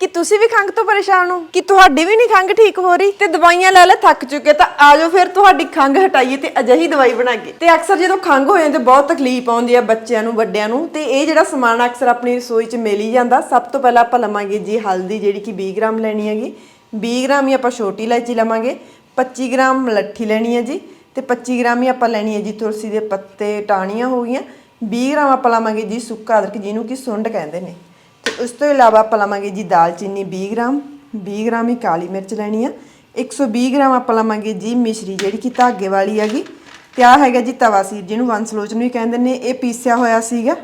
ਕਿ ਤੁਸੀਂ ਵੀ ਖੰਘ ਤੋਂ ਪਰੇਸ਼ਾਨ ਹੋ? ਕਿ ਤੁਹਾਡੀ ਵੀ ਨਹੀਂ ਖੰਘ ਠੀਕ ਹੋ ਰਹੀ? ਤੇ ਦਵਾਈਆਂ ਲੈ ਲੈ, ਥੱਕ ਚੁੱਕੇ, ਤਾਂ ਆਜੋ ਫਿਰ ਤੁਹਾਡੀ ਖੰਘ ਹਟਾਈਏ ਤੇ ਅਜਿਹੀ ਦਵਾਈ ਬਣਾਈਏ ਤੇ ਅਕਸਰ ਜਦੋਂ ਖੰਘ ਹੋ ਜਾਂਦੀ, ਬਹੁਤ ਤਕਲੀਫ ਆਉਂਦੀ ਆ ਬੱਚਿਆਂ ਨੂੰ, ਵੱਡਿਆਂ ਨੂੰ। ਤੇ ਇਹ ਜਿਹੜਾ ਸਮਾਨ ਅਕਸਰ ਆਪਣੀ ਰਸੋਈ 'ਚ ਮਿਲ ਹੀ ਜਾਂਦਾ। ਸਭ ਤੋਂ ਪਹਿਲਾਂ ਆਪਾਂ ਲਵਾਂਗੇ ਜੀ ਹਲਦੀ, ਜਿਹੜੀ ਕਿ 20 ਗ੍ਰਾਮ ਲੈਣੀ ਹੈਗੀ। 20 ਗ੍ਰਾਮ ਹੀ ਆਪਾਂ ਛੋਟੀ ਇਲਾਇਚੀ ਲਵਾਂਗੇ। 25 ਗ੍ਰਾਮ ਮਲੱਠੀ ਲੈਣੀ ਹੈ ਜੀ। ਤੇ 25 ਗ੍ਰਾਮ ਹੀ ਆਪਾਂ ਲੈਣੀ ਹੈ ਜੀ ਤੁਲਸੀ ਦੇ ਪੱਤੇ, ਟਾਹਣੀਆਂ ਹੋ ਗਈਆਂ। 20 ਗ੍ਰਾਮ ਆਪਾਂ ਲਵਾਂਗੇ ਜੀ ਸੁੱਕਾ ਅਦਰਕ, ਜਿਹਨੂੰ ਕਿ ਸੁੰਡ ਕਹਿੰਦੇ ਨੇ। ਤੇ ਉਸ ਤੋਂ ਇਲਾਵਾ ਆਪਾਂ ਲਵਾਂਗੇ ਜੀ ਦਾਲਚੀਨੀ 20 ਗ੍ਰਾਮ 20 ਗ੍ਰਾਮ ਹੀ ਕਾਲੀ ਮਿਰਚ ਲੈਣੀ ਆ। 120 ਗ੍ਰਾਮ ਆਪਾਂ ਲਵਾਂਗੇ ਜੀ ਮਿਸ਼ਰੀ, ਜਿਹੜੀ ਕਿ ਧਾਗੇ ਵਾਲੀ ਹੈਗੀ। ਤੇ ਆ ਹੈਗਾ ਜੀ ਤਵਾ ਸੀਰ, ਜਿਹਨੂੰ ਵੰਸਲੋਚਨ ਵੀ ਕਹਿੰਦੇ ਨੇ। ਇਹ ਪੀਸਿਆ ਹੋਇਆ ਸੀਗਾ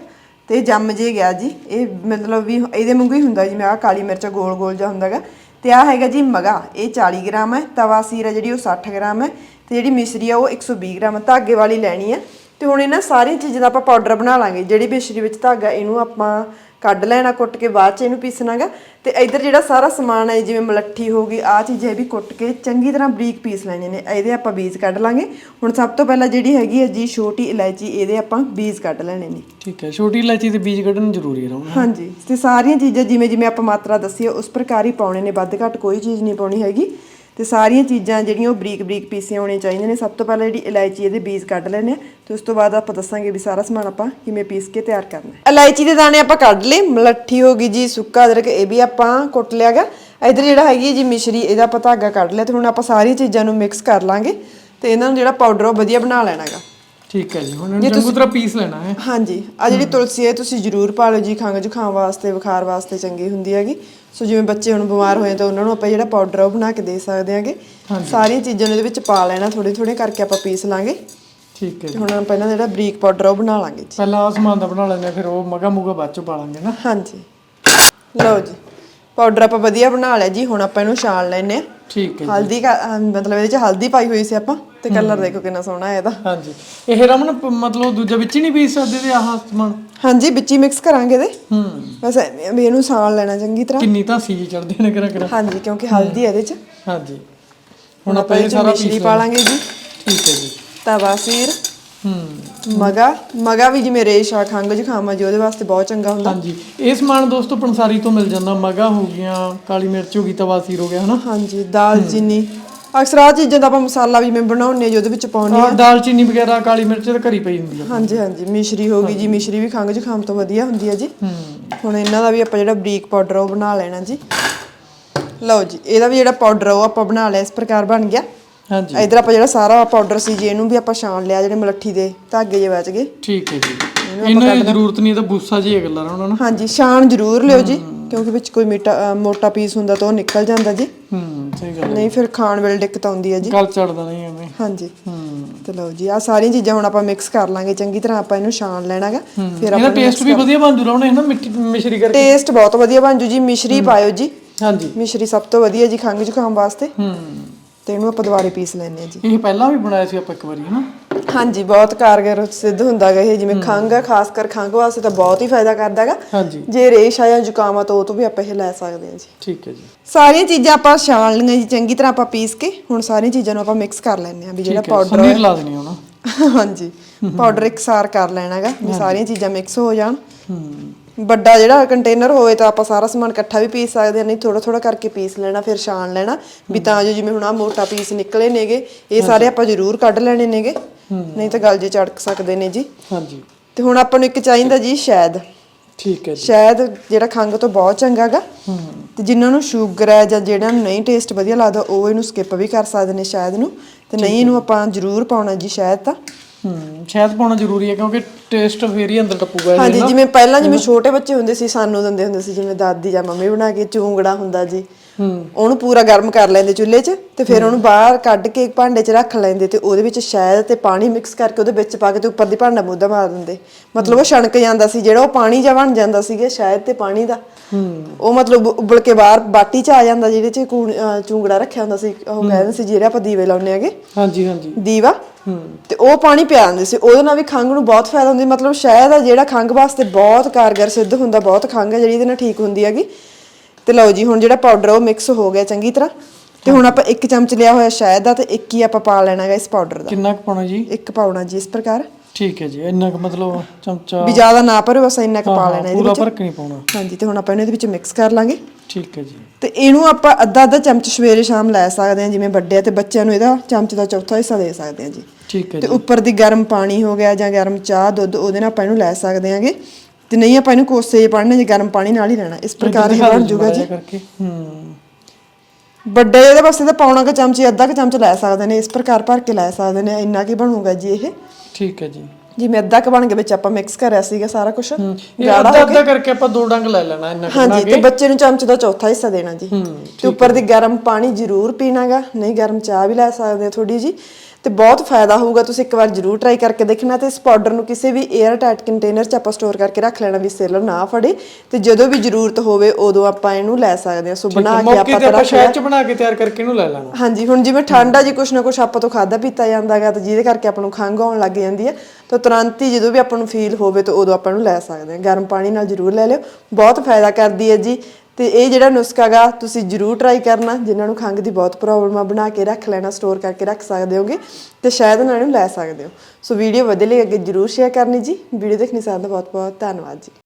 ਤੇ ਜੰਮ ਜੇ ਗਿਆ ਜੀ। ਇਹ ਮਤਲਬ ਵੀ ਇਹਦੇ ਵਾਂਗੂ ਹੀ ਹੁੰਦਾ ਜੀ, ਮੈਂ ਆ ਕਾਲੀ ਮਿਰਚ ਗੋਲ ਗੋਲ ਜਿਹਾ ਹੁੰਦਾਗਾ ਤੇ ਆ ਹੈਗਾ ਜੀ ਮਗਾ, ਇਹ 40 ਗ੍ਰਾਮ ਹੈ। ਤਵਾ ਸੀਰ ਹੈ ਜਿਹੜੀ, ਉਹ 60 ਗ੍ਰਾਮ ਹੈ। ਤੇ ਜਿਹੜੀ ਮਿਸ਼ਰੀ ਆ, ਉਹ 120 ਗ੍ਰਾਮ ਧਾਗੇ ਵਾਲੀ ਲੈਣੀ ਹੈ ਤੇ ਹੁਣ ਇਹਨਾਂ ਸਾਰੀਆਂ ਚੀਜ਼ਾਂ ਦਾ ਆਪਾਂ ਪਾਊਡਰ ਬਣਾ ਲਾਂਗੇ। ਜਿਹੜੀ ਮਿਸ਼ਰੀ ਵਿੱਚ ਧਾਗਾ ਇਹਨੂੰ ਆਪਾਂ ਕੱਢ ਲੈਣਾ ਕੁੱਟ ਕੇ ਬਾਅਦ ਚ ਇਹਨੂੰ ਪੀਸਣਾਗਾ। ਤੇ ਇੱਧਰ ਜਿਹੜਾ ਸਾਰਾ ਸਮਾਨ ਹੈ ਜਿਵੇਂ ਮਲੱਠੀ ਹੋ ਗਈ ਆ ਚੀਜ਼ਾਂ ਇਹ ਵੀ ਕੁੱਟ ਕੇ ਚੰਗੀ ਤਰ੍ਹਾਂ ਬਰੀਕ ਪੀਸ ਲੈਣੇ ਨੇ। ਇਹਦੇ ਆਪਾਂ ਬੀਜ ਕੱਢ ਲਾਂਗੇ। ਹੁਣ ਸਭ ਤੋਂ ਪਹਿਲਾਂ ਜਿਹੜੀ ਹੈਗੀ ਹੈ ਜੀ ਛੋਟੀ ਇਲਾਇਚੀ ਇਹਦੇ ਆਪਾਂ ਬੀਜ ਕੱਢ ਲੈਣੇ ਨੇ। ਠੀਕ ਹੈ ਛੋਟੀ ਇਲਾਇਚੀ ਦੇ ਬੀਜ ਕੱਢਣ ਜ਼ਰੂਰੀ ਹੈ ਰਾਉਣਾ ਹਾਂਜੀ ਤੇ ਸਾਰੀਆਂ ਚੀਜ਼ਾਂ ਜਿਵੇਂ ਜਿਵੇਂ ਆਪਾਂ ਮਾਤਰਾ ਦੱਸੀ ਹੈ ਉਸ ਪ੍ਰਕਾਰ ਹੀ ਪਾਉਣੇ ਨੇ। ਵੱਧ ਘੱਟ ਕੋਈ ਚੀਜ਼ ਨਹੀਂ ਪਾਉਣੀ ਹੈਗੀ। ਤੇ ਸਾਰੀਆਂ ਚੀਜ਼ਾਂ ਜਿਹੜੀਆਂ ਉਹ ਬਰੀਕ ਬਰੀਕ ਪੀਸੀਆਂ ਹੋਣੀਆਂ ਚਾਹੀਦੀਆਂ ਨੇ। ਸਭ ਤੋਂ ਪਹਿਲਾਂ ਜਿਹੜੀ ਇਲਾਇਚੀ ਇਹਦੇ ਬੀਜ ਕੱਢ ਲੈਣੇ ਆ ਤੇ ਉਸ ਤੋਂ ਬਾਅਦ ਆਪਾਂ ਦੱਸਾਂਗੇ ਵੀ ਸਾਰਾ ਸਮਾਨ ਆਪਾਂ ਕਿਵੇਂ ਪੀਸ ਕੇ ਤਿਆਰ ਕਰਨਾ ਹੈ। ਇਲਾਇਚੀ ਦੇ ਦਾਣੇ ਆਪਾਂ ਕੱਢ ਲਏ, ਮਲੱਠੀ ਹੋ ਗਈ ਜੀ, ਸੁੱਕਾ ਅਦਰਕ, ਇਹ ਵੀ ਆਪਾਂ ਕੁੱਟ ਲਿਆਗਾ ਇਧਰ ਜਿਹੜਾ ਹੈਗੀ ਜੀ ਮਿਸ਼ਰੀ, ਇਹਦਾ ਆਪਾਂ ਧਾਗਾ ਕੱਢ ਲਿਆ ਤੇ ਹੁਣ ਆਪਾਂ ਸਾਰੀਆਂ ਚੀਜ਼ਾਂ ਨੂੰ ਮਿਕਸ ਕਰ ਲਾਂਗੇ ਤੇ ਇਹਨਾਂ ਨੂੰ ਜਿਹੜਾ ਪਾਊਡਰ ਉਹ ਵਧੀਆ ਬਣਾ ਲੈਣਾਗਾ ਠੀਕ ਹੈ ਜੀ ਹੁਣ ਇਹਨੂੰ ਚੰਗੀ ਤਰ੍ਹਾਂ ਪੀਸ ਲੈਣਾ ਹੈ। ਹਾਂਜੀ ਆ ਜਿਹੜੀ ਤੁਲਸੀ ਹੈ ਤੁਸੀਂ ਜ਼ਰੂਰ ਪਾ ਲਓ ਜੀ ਖੰਘ ਜ਼ੁਕਾਮ ਵਾਸਤੇ ਬੁਖਾਰ ਵਾਸਤੇ ਚੰਗੀ ਹੁੰਦੀ ਹੈਗੀ। ਸੋ ਜਿਵੇਂ ਬੱਚੇ ਹੁਣ ਬਿਮਾਰ ਹੋਏ ਤਾਂ ਉਹਨਾਂ ਨੂੰ ਆਪਾਂ ਜਿਹੜਾ ਪਾਊਡਰ ਉਹ ਬਣਾ ਕੇ ਦੇ ਸਕਦੇ ਹਾਂਗੇ। ਸਾਰੀਆਂ ਚੀਜ਼ਾਂ ਨੂੰ ਇਹਦੇ ਵਿੱਚ ਪਾ ਲੈਣਾ ਥੋੜੇ ਥੋੜੇ ਕਰਕੇ ਆਪਾਂ ਪੀਸ ਲਾਂਗੇ। ਠੀਕ ਹੈ ਜੀ। ਹੁਣ ਦਾ ਜਿਹੜਾ ਬਰੀਕ ਪਾਊਡਰ ਉਹ ਬਣਾ ਲਾਂਗੇ ਜੀ। ਪਹਿਲਾਂ ਆ ਸਮਾਨ ਦਾ ਬਣਾ ਲੈਂਦੇ ਹਾਂ, ਫਿਰ ਉਹ ਮਗਾ ਮੁਗਾ ਬਾਅਦ ਚ ਪਾ ਲਾਂਗੇ ਨਾ। ਹਾਂਜੀ। ਲਓ ਜੀ ਪਾਊਡਰ ਆਪਾਂ ਵਧੀਆ ਬਣਾ ਲਿਆ ਜੀ ਹੁਣ ਆਪਾਂ ਇਹਨੂੰ ਛਾਣ ਲੈਨੇ ਆ ਠੀਕ ਹੈ ਜੀ। ਹਲਦੀ ਕਾ- ਅਹ ਮਤਲਬ ਇਹਦੇ ਚ ਹਲਦੀ ਪਾਈ ਹੋਈ ਸੀ ਆਪਾਂ। ਤੇ ਕਲਰ ਦੇਖੋ ਕਿੰਨਾ ਸੋਹਣਾ ਹੈ ਇਹਦਾ। ਹਾਂਜੀ। ਇਹ ਰਮਨ ਪ- ਮਤਲਬ ਦੂਜਾ ਵਿੱਚ ਹੀ ਨਹੀਂ ਪੀਸ ਸਕਦੇ ਤੇ ਆਹ ਸਮਾਨ? ਹਾਂਜੀ ਵਿੱਚ ਹੀ ਮਿਕਸ ਕਰਾਂਗੇ ਇਹਦੇ। ਹੂੰ। ਬਸ ਐਵੇਂ ਵੀ ਇਹਨੂੰ ਛਾਣ ਲੈਣਾ ਚੰਗੀ ਤਰ੍ਹਾਂ। ਕਿੰਨੀ ਤਾਂ ਸੀ ਚੜਦੇ ਨੇ ਕਰਾ ਕਰਾ। ਹਾਂਜੀ ਕਿਉਂਕਿ ਹਲਦੀ ਹੈ ਇਹਦੇ ਚ। ਹਾਂਜੀ। ਹੁਣ ਆਪਾਂ ਇਹ ਸਾਰਾ ਮਿਸ਼ਰੀ ਪੀਸ ਪਾ ਲਾਂਗੇ ਜੀ। ਠੀਕ ਹੈ ਜੀ। ਤਵਾ ਸੀਰ। ਹੂੰ। ਮਗਾ। ਮਗਾ ਵੀ ਜਿਵੇਂ ਰੇਸ਼ਾ ਖੰਗ ਜ਼ੁਕਾਮ ਆ ਜੀ ਉਹਦੇ ਵਾਸਤੇ ਬਹੁਤ ਚੰਗਾ ਹੁੰਦਾ। ਹਾਂਜੀ। ਇਹ ਸਮਾਨ ਦੋਸਤੋ ਪੰਸਾਰੀ ਤੋਂ ਮਿਲ ਜਾਂਦਾ। ਮਗਾ ਹੋ ਗਈਆਂ ਕਾਲੀ ਮਿਰਚ ਹੋ ਗਈ ਤਵਾਸੀਰ ਹੋ ਗਿਆ ਹਨਾ? ਹਾਂਜੀ ਦਾਲ ਚੀਨੀ ਅਕਸਰ ਆ ਚੀਜ਼ਾਂ ਦਾ ਆਪਾਂ ਮਸਾਲਾ ਵੀ ਜਿਵੇਂ ਬਣਾਉਂਦੇ ਆ ਜੀ ਉਹਦੇ ਵਿੱਚ ਪਾਉਂਦੇ ਆਹ ਦਾਲਚੀਨੀ ਵਗੈਰਾ ਕਾਲੀ ਮਿਰਚ ਤਾਂ ਘਰੀ ਪਈ ਹੁੰਦੀ ਆ। ਹਾਂਜੀ ਹਾਂਜੀ। ਮਿਸ਼ਰੀ ਹੋ ਗਈ ਜੀ ਮਿਸ਼ਰੀ ਵੀ ਖੰਗ ਜ਼ੁਕਾਮ ਤੋਂ ਵਧੀਆ ਹੁੰਦੀ ਹੈ ਜੀ। ਹੂੰ। ਹੁਣ ਇਹਨਾਂ ਦਾ ਵੀ ਆਪਾਂ ਜਿਹੜਾ ਬਰੀਕ ਪਾਊਡਰ ਉਹ ਬਣਾ ਲੈਣਾ ਜੀ। ਲਓ ਜੀ ਇਹਦਾ ਵੀ ਜਿਹੜਾ ਪਾਊਡਰ ਉਹ ਆਪਾਂ ਬਣਾ ਲਿਆ ਇਸ ਪ੍ਰਕਾਰ ਬਣ ਗਿਆ। ਹਾਂਜੀ। ਇਧਰ ਆਪਾਂ ਜਿਹੜਾ ਸਾਰਾ ਪਾਊਡਰ ਸੀ ਜੀ ਇਹਨੂੰ ਵੀ ਆਪਾਂ ਛਾਣ ਲਿਆ ਜਿਹੜੇ ਮਲੱਠੀ ਦੇ ਧਾਗੇ ਜੇ ਬਚ ਗਏ। ਠੀਕ ਹੈ ਜੀ। ਇਹਨਾਂ ਦੀ ਜ਼ਰੂਰਤ ਨਹੀਂ ਇਹ ਤਾਂ ਬੂਸਾ ਜਿਹਾ ਗੱਲਾਂ ਰਹਿਣਾ ਨਾ। ਹਾਂਜੀ ਛਾਣ ਜ਼ਰੂਰ ਲਿਓ ਜੀ ਕਿਉਂਕਿ ਵਿੱਚ ਕੋਈ ਮੀਟਾ ਮੋਟਾ ਪੀਸ ਹੁੰਦਾ ਤਾਂ ਉਹ ਨਿਕਲ ਜਾਂਦਾ ਜੀ। ਹੂੰ ਸਹੀ ਗੱਲ ਨਹੀਂ ਫਿਰ ਖਾਣ ਵੇਲੇ ਦਿੱਕਤ ਆਉਂਦੀ ਹੈ ਜੀ। ਗੱਲ ਚੜਦਾ ਨਹੀਂ ਐਵੇਂ। ਹਾਂਜੀ। ਹੂੰ। ਤੇ ਲਓ ਜੀ ਆ ਸਾਰੀਆਂ ਚੀਜ਼ਾਂ ਹੁਣ ਆਪਾਂ ਮਿਕਸ ਕਰ ਲਾਂਗੇ ਚੰਗੀ ਤਰ੍ਹਾਂ ਆਪਾਂ ਇਹਨੂੰ ਛਾਣ ਲੈਣਾਗਾ। ਫਿਰ ਇਹਦਾ ਟੇਸਟ ਵੀ ਵਧੀਆ ਬਣ ਜੂ ਰਾਉਣੇ ਹਨਾ ਮਿੱਠੀ ਮਿਸ਼ਰੀ ਕਰਕੇ। ਟੇਸਟ ਬਹੁਤ ਵਧੀਆ ਬਣ ਜੂ ਜੀ ਮਿਸ਼ਰੀ ਪਾਇਓ ਜੀ। ਹਾਂਜੀ। ਮਿਸ਼ਰੀ ਸਭ ਤੋਂ ਵਧੀਆ ਜੀ ਖੰਘ ਜ਼ੁਕਾਮ ਵਾਸਤੇ। ਹੂੰ। ਤੇ ਇਹਨੂੰ ਆਪਾਂ ਦੁਬਾਰੇ ਪੀਸ ਲੈਣੇ ਆ ਜੀ। ਇਹ ਪਹਿਲਾਂ ਵੀ ਬਣਾਇਆ ਸੀ ਆਪਾਂ ਇੱਕ ਵਾਰੀ ਹਨਾ? ਹਾਂਜੀ ਬਹੁਤ ਕਾਰਗਰ ਸਿੱਧ ਹੁੰਦਾਗਾ ਇਹ ਜਿਵੇਂ ਖੰਘ ਆ ਖਾਸ ਕਰ ਖੰਘ ਵਾਸਤੇ ਤਾਂ ਬਹੁਤ ਹੀ ਫਾਇਦਾ ਕਰਦਾਗਾ ਹਾਂਜੀ। ਜੇ ਰੇਸ਼ ਆ ਜਾਂ ਜ਼ੁਕਾਮ ਆ ਤਾਂ ਉਹ ਤੋਂ ਵੀ ਆਪਾਂ ਇਹ ਲੈ ਸਕਦੇ ਹਾਂ ਜੀ। ਠੀਕ ਹੈ ਜੀ। ਸਾਰੀਆਂ ਚੀਜ਼ਾਂ ਆਪਾਂ ਛਾਣ ਲਈਆਂ ਜੀ ਚੰਗੀ ਤਰ੍ਹਾਂ ਆਪਾਂ ਪੀਸ ਕੇ ਹੁਣ ਸਾਰੀਆਂ ਚੀਜ਼ਾਂ ਨੂੰ ਆਪਾਂ ਮਿਕਸ ਕਰ ਲੈਣੇ ਆ ਵੀ ਜਿਹੜਾ ਪਾਊਡਰ ਸੰਨੀਰ ਲਾ ਦੇਣੀ ਹੋਣਾ ਹਾਂਜੀ ਪਾਊਡਰ ਇਕਸਾਰ ਕਰ ਲੈਣਾਗਾ ਵੀ ਸਾਰੀਆਂ ਚੀਜ਼ਾਂ ਮਿਕਸ ਹੋ ਜਾਣ। ਹੂੰ। ਵੱਡਾ ਜਿਹੜਾ ਕੰਟੇਨਰ ਹੋਵੇ ਤਾਂ ਆਪਾਂ ਸਾਰਾ ਸਮਾਨ ਇਕੱਠਾ ਵੀ ਪੀਸ ਸਕਦੇ ਹਾਂ ਨਹੀਂ ਥੋੜਾ ਥੋੜਾ ਕਰਕੇ ਪੀਸ ਲੈਣਾ ਫਿਰ ਛਾਣ ਲੈਣਾ। ਵੀ ਤਾਂ ਜੋ ਜਿਵੇਂ ਹੁਣ ਆ ਮੋਟਾ ਪੀਸ ਨਿਕਲੇ ਨੇਗੇ ਇਹ ਸਾਰੇ ਆਪਾਂ ਜ਼ਰੂਰ ਕੱਢ ਲੈਣੇ ਨੇਗੇ। ਨਹੀਂ ਤਾਂ ਗਲ ਜੇ ਚੜਕ ਸਕਦੇ ਨੇ ਜੀ। ਹਾਂਜੀ। ਤੇ ਹੁਣ ਆਪਾਂ ਨੂੰ ਇੱਕ ਚਾਹੀਦਾ ਜੀ ਸ਼ਾਇਦ ਠੀਕ ਹੈ ਜੀ। ਸ਼ਾਇਦ ਜਿਹੜਾ ਖੰਗ ਤੋਂ ਬਹੁਤ ਚੰਗਾਗਾ ਤੇ ਜਿਨ੍ਹਾਂ ਨੂੰ ਸ਼ੂਗਰ ਹੈ ਜਾਂ ਜਿਹੜਾ ਨੂੰ ਨਹੀਂ ਟੇਸਟ ਵਧੀਆ ਲੱਗਦਾ ਉਹ ਇਹਨੂੰ ਸਕਿਪ ਵੀ ਕਰ ਸਕਦੇ ਨੇ ਸ਼ਾਇਦ ਨੂੰ। ਤੇ ਨਹੀਂ ਇਹਨੂੰ ਆਪਾਂ ਜ਼ਰੂਰ ਪਾਉਣਾ ਜੀ ਸ਼ਾਇਦ ਤਾਂ। ਹੂੰ ਸ਼ਾਇਦ ਪਾਉਣਾ ਜ਼ਰੂਰੀ ਹੈ ਕਿਉਂਕਿ ਟੇਸਟ ਫੇਰ ਹੀ ਅੰਦਰ ਟੱਪੂਗਾ ਇਹਦੇ ਹਾਂਜੀ ਜਿਵੇਂ ਪਹਿਲਾਂ ਜਿਵੇਂ ਛੋਟੇ ਬੱਚੇ ਹੁੰਦੇ ਸੀ ਸਾਨੂੰ ਦਿੰਦੇ ਹੁੰਦੇ ਸੀ ਜਿਵੇਂ ਦਾਦੀ ਜਾਂ ਮੰਮੀ ਬਣਾ ਕੇ ਚੂੰਗੜਾ ਹੁੰਦਾ ਜੀ। ਹੂੰ। ਉਹਨੂੰ ਪੂਰਾ ਗਰਮ ਕਰ ਲੈਂਦੇ ਚੁੱਲ੍ਹੇ 'ਚ ਤੇ ਫਿਰ ਉਹਨੂੰ ਬਾਹਰ ਕੱਢ ਕੇ ਇੱਕ ਭਾਂਡੇ 'ਚ ਰੱਖ ਲੈਂਦੇ ਤੇ ਉਹਦੇ ਵਿੱਚ ਸ਼ਹਿਦ ਤੇ ਪਾਣੀ ਮਿਕਸ ਕਰਕੇ ਉਹਦੇ ਵਿੱਚ ਪਾ ਕੇ ਤੇ ਉੱਪਰ ਦੀ ਭਾਂਡਾ ਮੁੱਦਾ ਮਾਰ ਦਿੰਦੇ। ਮਤਲਬ ਉਹ ਛਣਕ ਜਾਂਦਾ ਸੀ ਜਿਹੜਾ ਉਹ ਪਾਣੀ ਜਿਹਾ ਬਣ ਜਾਂਦਾ ਸੀਗਾ ਸ਼ਹਿਦ ਤੇ ਪਾਣੀ ਦਾ। ਹੂੰ। ਉਹ ਮਤਲਬ ਉਬਲ ਕੇ ਬਾਹਰ ਬਾਟੀ 'ਚ ਆ ਜਾਂਦਾ ਜਿਹਦੇ 'ਚ ਚੂੰਗੜਾ ਰੱਖਿਆ ਹੁੰਦਾ ਸੀ। ਉਹ ਕਹਿੰਦੇ ਸੀ ਜਿਹੜੇ ਆਪਾਂ ਦੀਵੇ ਲਾਉਂਦੇ ਹੈਗੇ ਹਾਂਜੀ ਹਾਂਜੀ। ਦੀਵਾ ਤੇ ਉਹ ਪਾਣੀ ਪਿਆ ਦਿੰਦੇ ਸੀ। ਉਹਦੇ ਨਾਲ ਵੀ ਖੰਘ ਨੂੰ ਬਹੁਤ ਫਾਇਦਾ ਹੁੰਦਾ ਮਤਲਬ ਸ਼ਹਿਦ ਆ ਜਿਹੜਾ ਖੰਘ ਵਾਸਤੇ ਬਹੁਤ ਕਾਰਗਰ ਸਿੱਧ ਹੁੰਦਾ ਬਹੁਤ ਖੰਘ ਹੈ ਜਿਹੜੀ ਇਹਦੇ ਨਾਲ ਠੀਕ ਹੁੰਦੀ ਹੈਗੀ। ਤੇ ਲਓ ਜੀ ਹੁਣ ਜਿਹੜਾ ਪਾਊਡਰ ਉਹ ਮਿਕਸ ਹੋ ਗਿਆ ਚੰਗੀ ਤਰ੍ਹਾਂ। ਤੇ ਹੁਣ ਆਪਾਂ ਇੱਕ ਚਮਚ ਲਿਆ ਹੋਇਆ ਸ਼ਹਿਦ ਦਾ ਤੇ ਇੱਕ ਹੀ ਆਪਾਂ ਪਾ ਲੈਣਾ ਹੈਗਾ ਇਸ ਪਾਊਡਰ ਦਾ। ਕਿੰਨਾ ਕੁ ਪਾਉਣਾ ਜੀ? ਇੱਕ ਪਾਉਣਾ ਜੀ ਇਸ ਪ੍ਰਕਾਰ। ਠੀਕ ਹੈ ਜੀ ਇੰਨਾ ਕੁ ਮਤਲਬ ਚਮਚਾ ਵੀ ਜ਼ਿਆਦਾ ਨਾ ਭਰੋ ਬਸ ਇੰਨਾ ਕੁ ਪਾ ਲੈਣਾ ਇਹਦੇ ਪੂਰਾ ਵਿੱਚ। ਭਰ ਕੇ ਨਹੀਂ ਪਾਉਣਾ। ਹਾਂਜੀ ਤੇ ਹੁਣ ਆਪਾਂ ਇਹਨੂੰ ਇਹਦੇ ਵਿੱਚ ਮਿਕਸ ਕਰ ਲਾਂਗੇ। ਠੀਕ ਹੈ ਜੀ। ਤੇ ਇਹਨੂੰ ਆਪਾਂ ਅੱਧਾ ਅੱਧਾ ਚਮਚ ਸਵੇਰੇ ਸ਼ਾਮ ਲੈ ਸਕਦੇ ਹਾਂ ਜਿਵੇਂ ਵੱਡੇ ਆ ਤੇ ਬੱਚਿਆਂ ਨੂੰ ਇਹਦਾ ਚਮਚ ਦਾ ਚੌਥਾ ਹਿੱਸਾ ਦੇ ਸਕਦੇ ਹਾਂ ਜੀ। ਠੀਕ ਹੈ ਤੇ ਉੱਪਰ ਦੀ ਗਰਮ ਪਾਣੀ ਹੋ ਗਿਆ ਜਾਂ ਗਰਮ ਚਾਹ ਦੁੱਧ ਉਹਦੇ ਨਾਲ ਆਪਾਂ ਇਹਨੂੰ ਲੈ ਸਕਦੇ ਹਾਂਗੇ। ਤੇ ਨਹੀਂ ਆਪਾਂ ਇਹਨੂੰ ਕੋਸੇ ਪੜਨੇ ਜੀ ਗਰਮ ਪਾਣੀ ਨਾਲ ਹੀ ਲੈਣਾ। ਇਸ ਪ੍ਰਕਾਰ ਇਹ ਬਣ ਜੂਗਾ ਜੀ। ਹੂੰ। ਵੱਡੇ ਇਹਦੇ ਵਾਸਤੇ ਤਾਂ ਪੌਣਾ ਕੁ ਚਮਚ ਅੱਧਾ ਕੁ ਚਮਚ ਲੈ ਸਕਦੇ ਨੇ। ਇਸ ਪ੍ਰਕਾਰ ਭਰ ਕੇ ਲੈ ਸਕਦੇ ਨੇ। ਇੰਨਾ ਕੀ ਬਣੂਗਾ ਜੀ ਇਹ? ਠੀਕ ਹੈ ਜੀ। ਜਿਵੇਂ ਅੱਧਾ ਕੁ ਬਣ ਕੇ ਵਿੱਚ ਆਪਾਂ ਮਿਕਸ ਕਰਿਆ ਸੀਗਾ ਸਾਰਾ ਕੁਝ ਇਹ ਅੱਧਾ ਅੱਧਾ ਕਰਕੇ ਆਪਾਂ ਦੋ ਡੰਗ ਲੈ ਲੈਣਾ ਇੰਨਾ ਹਾਂਜੀ ਤੇ ਬੱਚੇ ਨੂੰ ਚਮਚ ਦਾ ਚੌਥਾ ਹਿੱਸਾ ਦੇਣਾ ਜੀ। ਤੇ ਉੱਪਰ ਦੀ ਗਰਮ ਪਾਣੀ ਜ਼ਰੂਰ ਪੀਣਾਗਾ। ਨਹੀਂ ਗਰਮ ਚਾਹ ਵੀ ਲੈ ਸਕਦੇ ਹੋ ਥੋੜੀ ਜੀ ਤੇ ਬਹੁਤ ਫਾਇਦਾ ਹੋਊਗਾ। ਤੁਸੀਂ ਇੱਕ ਵਾਰ ਜ਼ਰੂਰ ਟਰਾਈ ਕਰਕੇ ਦੇਖਣਾ ਤੇ ਇਸ ਪਾਊਡਰ ਨੂੰ ਕਿਸੇ ਵੀ 에ਅਰ ਟਾਈਟ ਕੰਟੇਨਰ 'ਚ ਆਪਾਂ ਸਟੋਰ ਕਰਕੇ ਰੱਖ ਲੈਣਾ ਵੀ ਸੇਲਰ ਨਾ ਫੜੇ ਤੇ ਜਦੋਂ ਵੀ ਜ਼ਰੂਰਤ ਹੋਵੇ ਉਦੋਂ ਆਪਾਂ ਇਹਨੂੰ ਲੈ ਸਕਦੇ ਹਾਂ। ਸੋ ਬਣਾ ਕੇ ਆਪਾਂ ਤੇ ਸ਼ਹਿਦ ਚ ਬਣਾ ਕੇ ਤਿਆਰ ਕਰਕੇ ਇਹਨੂੰ ਲੈ ਲੈਣਾ। ਹਾਂਜੀ ਹੁਣ ਜਿਵੇਂ ਠੰਡ ਜੀ ਕੁਛ ਨਾ ਕੁਛ ਆਪਾਂ ਤੋਂ ਖਾਦਾ ਪੀਤਾ ਜਾਂਦਾਗਾ ਤੇ ਜਿਹਦੇ ਕਰਕੇ ਆਪਾਂ ਨੂੰ ਖੰਘ ਆਉਣ ਲੱਗ ਜਾਂਦੀ ਹੈ ਤਾਂ ਤੁਰੰਤ ਹੀ ਜਦੋਂ ਵੀ ਆਪਾਂ ਨੂੰ ਫੀਲ ਹੋਵੇ ਤਾਂ ਉਦੋਂ ਆਪਾਂ ਨੂੰ ਲੈ ਸਕਦੇ ਹਾਂ। ਗਰਮ ਪਾਣੀ ਨਾਲ ਜ਼ਰੂਰ ਲੈ ਲਿਓ। ਬਹੁਤ ਫਾਇਦਾ ਕਰਦੀ ਹੈ ਜੀ। ਤੇ ਇਹ ਜਿਹੜਾ ਨੁਸਖਾ ਗਾ, ਤੁਸੀਂ ਜ਼ਰੂਰ ਟਰਾਈ ਕਰਨਾ। ਜਿਨ੍ਹਾਂ ਨੂੰ ਖੰਘ ਦੀ ਬਹੁਤ ਪ੍ਰੋਬਲਮ ਆ, ਬਣਾ ਕੇ ਰੱਖ ਲੈਣਾ ਸਟੋਰ ਕਰਕੇ ਰੱਖ ਸਕਦੇ ਹੋਗੇ ਤੇ ਸ਼ਾਇਦ ਉਹਨਾਂ ਨੂੰ ਲੈ ਸਕਦੇ ਹੋ। ਸੋ ਵੀਡੀਓ ਵਧੀਆ ਲੱਗੇ ਅੱਗੇ ਜ਼ਰੂਰ ਸ਼ੇਅਰ ਕਰਨੀ ਜੀ। ਵੀਡੀਓ ਦੇਖਣੀ ਦਾ ਬਹੁਤ ਬਹੁਤ ਧੰਨਵਾਦ ਜੀ।